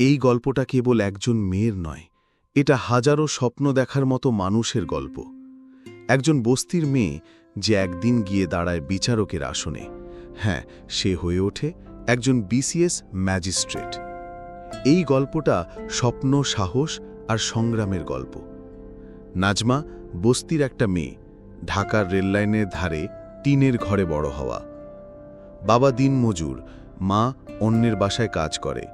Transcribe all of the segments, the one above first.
এই গল্পটা কেবল একজন মেয়ের নয়, এটা হাজারো স্বপ্ন দেখার মতো মানুষের গল্প। একজন বস্তির মেয়ে যে একদিন গিয়ে দাঁড়ায় বিচারকের আসনে হ্যাঁ সে হয়ে ওঠে একজন বিসিএস ম্যাজিস্ট্রেট। এই গল্পটা স্বপ্ন, সাহস আর সংগ্রামের গল্প। নাজমা বস্তির একটা মেয়ে, ঢাকার রেললাইনের ধারে টিনের ঘরে বড় হওয়া। বাবা দিন মজুর মা অন্যের বাসায় কাজ করে।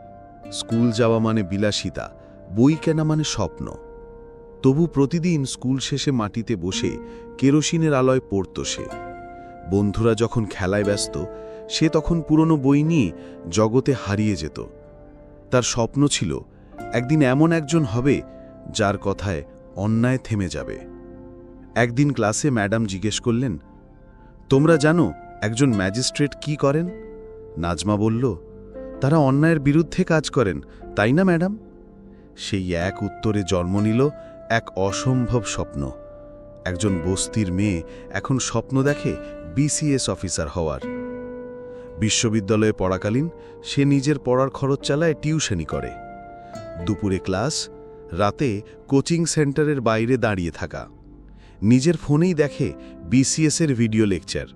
স্কুল যাওয়া মানে বিলাসিতা, বই কেনা মানে স্বপ্ন। তবু প্রতিদিন স্কুল শেষে মাটিতে বসে কেরোসিনের আলোয় পড়ত সে। বন্ধুরা যখন খেলায় ব্যস্ত, সে তখন পুরনো বই নিয়ে জগতে হারিয়ে যেত। তার স্বপ্ন ছিল, একদিন এমন একজন হবে যার কথায় অন্যায় থেমে যাবে। একদিন ক্লাসে ম্যাডাম জিজ্ঞেস করলেন, তোমরা জানো একজন ম্যাজিস্ট্রেট কি করেন? নাজমা বলল তারা অন্যায়ের বিরুদ্ধে কাজ করেন, তাই না, ম্যাডাম? সেই এক উত্তরে জন্ম নিল এক অসম্ভব স্বপ্ন। একজন বস্তির মেয়ে এখন স্বপ্ন দেখে বিসিএস অফিসার হওয়ার। বিশ্ববিদ্যালয়ে পড়াকালীন সে নিজের পড়ার খরচ চালায় টিউশনি করে। দুপুরে ক্লাস, রাতে কোচিং সেন্টারের বাইরে দাঁড়িয়ে থাকা। নিজের ফোনেই দেখে বিসিএসের ভিডিও লেকচার।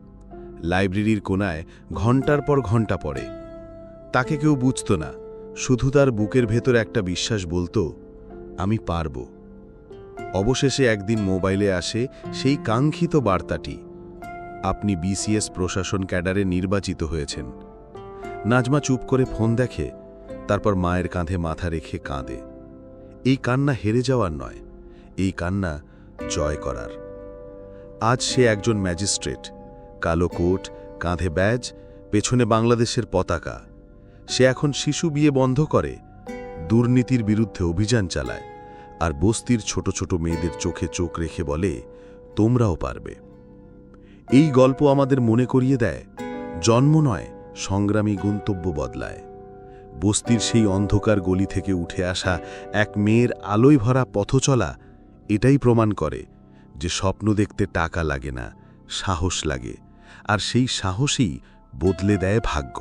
লাইব্রেরির কোনায় ঘণ্টার পর ঘণ্টা পড়ে। তাকে কেউ বুঝত না, শুধু তার বুকের ভেতর একটা বিশ্বাস বলতো, আমি পারব। অবশেষে একদিন মোবাইলে আসে সেই কাঙ্ক্ষিত বার্তাটি, আপনি বিসিএস প্রশাসন ক্যাডারে নির্বাচিত হয়েছেন। নাজমা চুপ করে ফোন দেখে, তারপর মায়ের কাঁধে মাথা রেখে কাঁদে। এই কান্না হেরে যাওয়ার নয়, এই কান্না জয় করার। আজ সে একজন ম্যাজিস্ট্রেট, কালো কোট, কাঁধে ব্যাজ, পেছনে বাংলাদেশের পতাকা। সে এখন শিশু বিয়ে বন্ধ করে, দুর্নীতির বিরুদ্ধে অভিযান চালায় আর বস্তির ছোট ছোট মেয়েদের চোখে চোখ রেখে বলে, তোমরাও পারবে। এই গল্প আমাদের মনে করিয়ে দেয়, জন্ম নয়, সংগ্রামী গন্তব্য বদলায়। বস্তির সেই অন্ধকার গলি থেকে উঠে আসা এক মেয়ের আলোয় ভরা পথচলা এটাই প্রমাণ করে যে স্বপ্ন দেখতে টাকা লাগে না, সাহস লাগে, আর সেই সাহসই বদলে দেয় ভাগ্য।